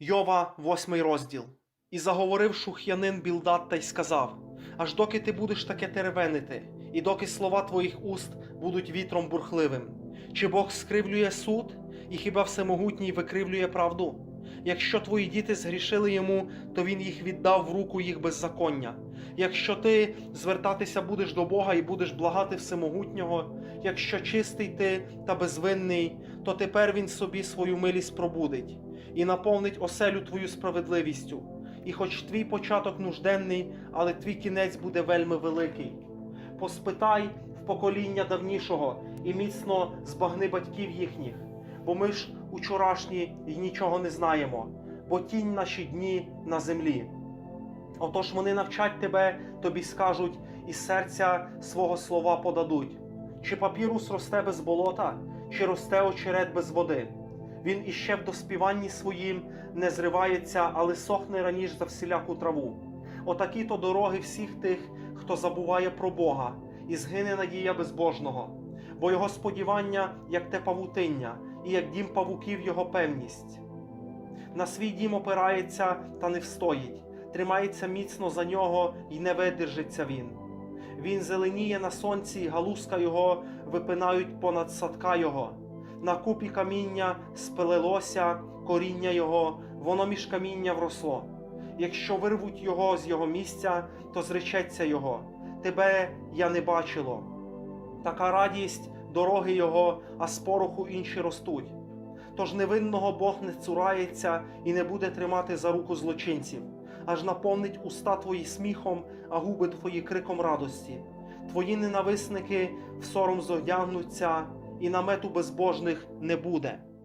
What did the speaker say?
Йова, восьмий розділ. І заговорив шух'янин Білдат та й сказав: Аж доки ти будеш таке теревенити, і доки слова твоїх уст будуть вітром бурхливим. Чи Бог скривлює суд, і хіба всемогутній викривлює правду? Якщо твої діти згрішили йому, то він їх віддав в руку їх беззаконня. Якщо ти звертатися будеш до Бога і будеш благати всемогутнього, якщо чистий ти та безвинний, то тепер він собі свою милість пробудить і наповнить оселю твою справедливістю. І хоч твій початок нужденний, але твій кінець буде вельми великий. Поспитай в покоління давнішого і міцно збагни батьків їхніх, бо ми ж учорашні й нічого не знаємо, бо тінь наші дні на землі. Отож вони навчать тебе, тобі скажуть, і серця свого слова подадуть. Чи папірус росте без болота, чи росте очерет без води? Він іще в доспіванні своїм не зривається, але сохне раніше за всіляку траву. Отакі то дороги всіх тих, хто забуває про Бога, і згине надія безбожного, бо його сподівання, як те павутиння, і як дім павуків його певність. На свій дім опирається та не встоїть, тримається міцно за нього і не видержиться він. Він зеленіє на сонці, галузка його випинають понад садка його. На купі каміння спилилося коріння його, воно між каміння вросло. Якщо вирвуть його з його місця, то зречеться його. Тебе я не бачило. Така радість дороги його, а з пороху інші ростуть. Тож невинного Бог не цурається і не буде тримати за руку злочинців, аж наповнить уста твої сміхом, а губи твої криком радості. Твої ненависники в сором зодягнуться, і намету безбожних не буде.